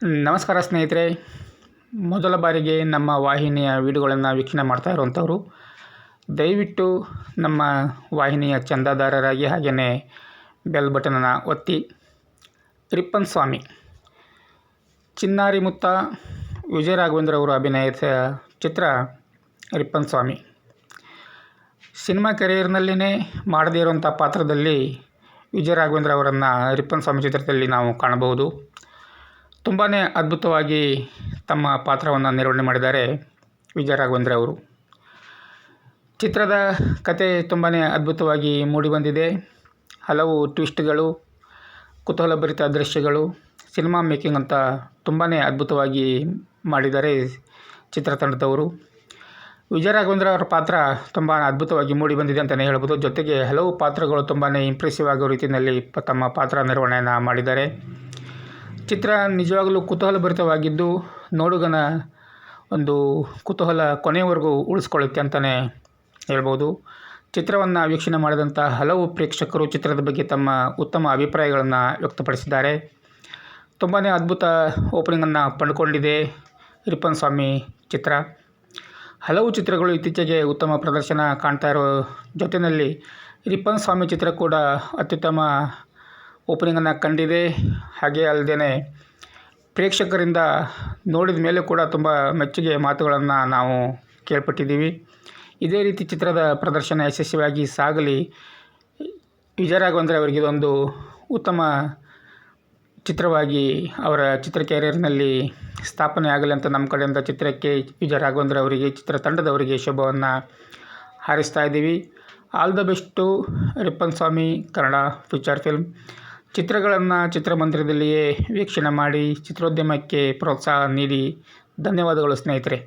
ನಮಸ್ಕಾರ ಸ್ನೇಹಿತರೆ. ಮೊದಲ ಬಾರಿಗೆ ನಮ್ಮ ವಾಹಿನಿಯ ವಿಡಿಯೋಗಳನ್ನು ವೀಕ್ಷಣೆ ಮಾಡ್ತಾ ಇರುವಂಥವರು, ದಯವಿಟ್ಟು ನಮ್ಮ ವಾಹಿನಿಯ ಚಂದಾದಾರರಾಗಿ ಹಾಗೆಯೇ ಬೆಲ್ ಬಟನನ್ನು ಒತ್ತಿ. ರಿಪ್ಪನ್ ಸ್ವಾಮಿ ಚಿನ್ನಾರಿ ಮುತ್ತ ವಿಜಯ ರಾಘವೇಂದ್ರ ಅವರು ಅಭಿನಯಿಸಿದ ಚಿತ್ರ ರಿಪ್ಪನ್ ಸ್ವಾಮಿ ಸಿನಿಮಾ ಕೆರಿಯರ್ನಲ್ಲೇ ಮಾಡದೇ ಇರುವಂಥ ಪಾತ್ರದಲ್ಲಿ ವಿಜಯ ರಾಘವೇಂದ್ರ ಅವರನ್ನು ರಿಪ್ಪನ್ ಸ್ವಾಮಿ ಚಿತ್ರದಲ್ಲಿ ನಾವು ಕಾಣಬಹುದು. ತುಂಬಾ ಅದ್ಭುತವಾಗಿ ತಮ್ಮ ಪಾತ್ರವನ್ನು ನಿರ್ವಹಣೆ ಮಾಡಿದ್ದಾರೆ ವಿಜಯ ರಾಘವೇಂದ್ರ ಅವರು. ಚಿತ್ರದ ಕತೆ ತುಂಬಾ ಅದ್ಭುತವಾಗಿ ಮೂಡಿಬಂದಿದೆ. ಹಲವು ಟ್ವಿಸ್ಟ್ಗಳು, ಕುತೂಹಲಭರಿತ ದೃಶ್ಯಗಳು, ಸಿನಿಮಾ ಮೇಕಿಂಗ್ ಅಂತ ತುಂಬಾ ಅದ್ಭುತವಾಗಿ ಮಾಡಿದ್ದಾರೆ ಚಿತ್ರತಂಡದವರು ವಿಜಯ ರಾಘವೇಂದ್ರ ಅವರ ಪಾತ್ರ ತುಂಬ ಅದ್ಭುತವಾಗಿ ಮೂಡಿಬಂದಿದೆ ಅಂತಲೇ ಹೇಳ್ಬೋದು. ಜೊತೆಗೆ ಹಲವು ಪಾತ್ರಗಳು ತುಂಬಾ ಇಂಪ್ರೆಸಿವ್ ಆಗೋ ರೀತಿಯಲ್ಲಿ ತಮ್ಮ ಪಾತ್ರ ನಿರ್ವಹಣೆಯನ್ನು ಮಾಡಿದ್ದಾರೆ. ಚಿತ್ರ ನಿಜವಾಗಲೂ ಕುತೂಹಲಭರಿತವಾಗಿದ್ದು ನೋಡುಗನ ಒಂದು ಕುತೂಹಲ ಕೊನೆಯವರೆಗೂ ಉಳಿಸ್ಕೊಳ್ಳುತ್ತೆ ಅಂತಲೇ ಹೇಳ್ಬೋದು. ಚಿತ್ರವನ್ನು ವೀಕ್ಷಣೆ ಮಾಡಿದಂಥ ಹಲವು ಪ್ರೇಕ್ಷಕರು ಚಿತ್ರದ ಬಗ್ಗೆ ತಮ್ಮ ಉತ್ತಮ ಅಭಿಪ್ರಾಯಗಳನ್ನು ವ್ಯಕ್ತಪಡಿಸಿದ್ದಾರೆ. ತುಂಬಾ ಅದ್ಭುತ ಓಪನಿಂಗನ್ನು ಪಡ್ಕೊಂಡಿದೆ ರಿಪ್ಪನ್ ಸ್ವಾಮಿ ಚಿತ್ರ. ಹಲವು ಚಿತ್ರಗಳು ಇತ್ತೀಚೆಗೆ ಉತ್ತಮ ಪ್ರದರ್ಶನ ಕಾಣ್ತಾ ಇರೋ ಜೊತೆಯಲ್ಲಿ ರಿಪ್ಪನ್ ಸ್ವಾಮಿ ಚಿತ್ರ ಕೂಡ ಅತ್ಯುತ್ತಮ ಓಪನಿಂಗನ್ನು ಕಂಡಿದೆ, ಹಾಗೆ ಅಲ್ಲದೇ ಪ್ರೇಕ್ಷಕರಿಂದ ನೋಡಿದ ಮೇಲೆ ಕೂಡ ತುಂಬ ಮೆಚ್ಚುಗೆ ಮಾತುಗಳನ್ನು ನಾವು ಕೇಳ್ಪಟ್ಟಿದ್ದೀವಿ. ಇದೇ ರೀತಿ ಚಿತ್ರದ ಪ್ರದರ್ಶನ ಯಶಸ್ವಿಯಾಗಿ ಸಾಗಲಿ. ವಿಜಯ ರಾಘವೇಂದ್ರ ಅವರಿಗೆ ಇದೊಂದು ಉತ್ತಮ ಚಿತ್ರವಾಗಿ ಅವರ ಚಿತ್ರ ಕೆರಿಯರ್ನಲ್ಲಿ ಸ್ಥಾಪನೆ ಆಗಲಿ ಅಂತ ನಮ್ಮ ಕಡೆಯಿಂದ ಚಿತ್ರಕ್ಕೆ ವಿಜಯ ರಾಘವೇಂದ್ರ ಅವರಿಗೆ, ಚಿತ್ರತಂಡದವರಿಗೆ ಶುಭವನ್ನು ಹಾರಿಸ್ತಾ ಇದ್ದೀವಿ. All the best Rippan Swamy Kannada feature film. ಚಿತ್ರಗಳನ್ನು ಚಿತ್ರಮಂದಿರದಲ್ಲಿಯೇ ವೀಕ್ಷಣೆ ಮಾಡಿ ಚಿತ್ರೋದ್ಯಮಕ್ಕೆ ಪ್ರೋತ್ಸಾಹ ನೀಡಿ. ಧನ್ಯವಾದಗಳು ಸ್ನೇಹಿತರೆ.